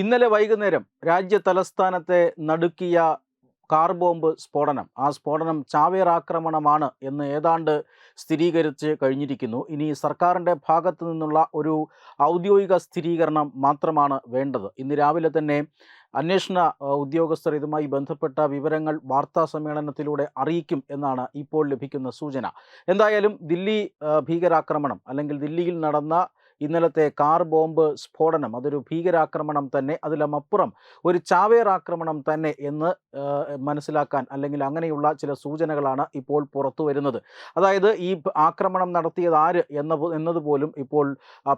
ഇന്നലെ വൈകുന്നേരം രാജ്യ തലസ്ഥാനത്തെ നടുക്കിയ കാർ ബോംബ് സ്ഫോടനം. ആ സ്ഫോടനം ചാവേർ ആക്രമണമാണ് എന്ന് ഏതാണ്ട് സ്ഥിരീകരിച്ച് കഴിഞ്ഞിരിക്കുന്നു. ഇനി സർക്കാരിന്റെ ഭാഗത്തു നിന്നുള്ള ഒരു ഔദ്യോഗിക സ്ഥിരീകരണം മാത്രമാണ് വേണ്ടത്. ഇന്ന് രാവിലെ തന്നെ അന്വേഷണ ഉദ്യോഗസ്ഥർ ഇതുമായി ബന്ധപ്പെട്ട വിവരങ്ങൾ വാർത്താ സമ്മേളനത്തിലൂടെ അറിയിക്കും എന്നാണ് ഇപ്പോൾ ലഭിക്കുന്ന സൂചന. എന്തായാലും ദില്ലി ഭീകരാക്രമണം അല്ലെങ്കിൽ ദില്ലിയിൽ നടന്ന ഇന്നലത്തെ കാർ ബോംബ് സ്ഫോടനം അതൊരു ഭീകരാക്രമണം തന്നെ അതിലുമപ്പുറം ഒരു ചാവേർ ആക്രമണം തന്നെ എന്ന് മനസ്സിലാക്കാൻ അല്ലെങ്കിൽ അങ്ങനെയുള്ള ചില സൂചനകളാണ് ഇപ്പോൾ പുറത്തു വരുന്നത്. അതായത് ഈ ആക്രമണം നടത്തിയത് ആര് എന്ന എന്നതുപോലും ഇപ്പോൾ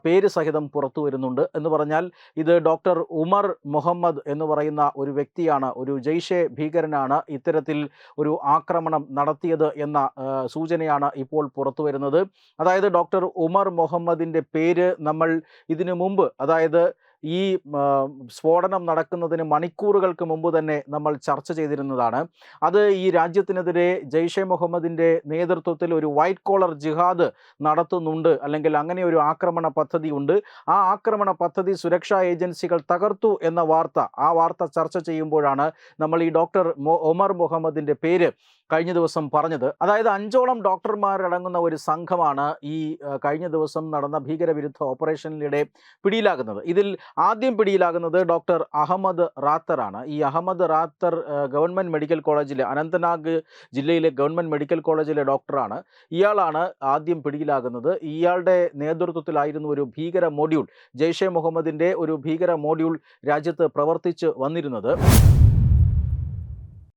പേര് സഹിതം പുറത്തു വരുന്നുണ്ട്. എന്ന് പറഞ്ഞാൽ ഇത് ഡോക്ടർ ഉമർ മുഹമ്മദ് എന്ന് പറയുന്ന ഒരു വ്യക്തിയാണ് ഒരു ജയ്ഷെ ഭീകരനാണ് ഇത്തരത്തിൽ ഒരു ആക്രമണം നടത്തിയത് എന്ന സൂചനയാണ് ഇപ്പോൾ പുറത്തു വരുന്നത്. അതായത് ഡോക്ടർ ഉമർ മുഹമ്മദിന്റെ പേര് നമ്മൾ ഇതിനു മുമ്പ് അതായത് ഈ സ്ഫോടനം നടക്കുന്നതിന് മണിക്കൂറുകൾക്ക് മുമ്പ് തന്നെ നമ്മൾ ചർച്ച ചെയ്തിരുന്നതാണ്. അത് ഈ രാജ്യത്തിനെതിരെ ജെയ്ഷെ മുഹമ്മദിന്റെ നേതൃത്വത്തിൽ ഒരു വൈറ്റ് കോളർ ജിഹാദ് നടത്തുന്നുണ്ട്. അല്ലെങ്കിൽ അങ്ങനെ ഒരു ആക്രമണ പദ്ധതി ഉണ്ട്. ആ ആക്രമണ പദ്ധതി സുരക്ഷാ ഏജൻസികൾ തകർത്തു എന്ന വാർത്ത ആ വാർത്ത ചർച്ച ചെയ്യുമ്പോഴാണ് നമ്മൾ ഈ ഡോക്ടർ ഒമർ മുഹമ്മദിന്റെ പേര് കഴിഞ്ഞ ദിവസം പറഞ്ഞത്. അതായത് അഞ്ചോളം ഡോക്ടർമാരടങ്ങുന്ന ഒരു സംഘമാണ് ഈ കഴിഞ്ഞ ദിവസം നടന്ന ഭീകരവിരുദ്ധ ഓപ്പറേഷനിലൂടെ പിടിയിലാകുന്നത്. ഇതിൽ ആദ്യം പിടിയിലാകുന്നത് ഡോക്ടർ അഹമ്മദ് റാത്തറാണ് ഈ അഹമ്മദ് റാത്തർ ഗവൺമെന്റ് മെഡിക്കൽ കോളേജിലെ അനന്തനാഗ് ജില്ലയിലെ ഗവൺമെന്റ് മെഡിക്കൽ കോളേജിലെ ഡോക്ടറാണ് ഇയാളാണ് ആദ്യം പിടിയിലാകുന്നത്. ഇയാളുടെ നേതൃത്വത്തിലായിരുന്നു ഒരു ഭീകര മോഡ്യൂൾ ജെയ്ഷെ മുഹമ്മദിന്റെ ഒരു ഭീകര മോഡ്യൂൾ രാജ്യത്ത് പ്രവർത്തിച്ച് വന്നിരുന്നത്.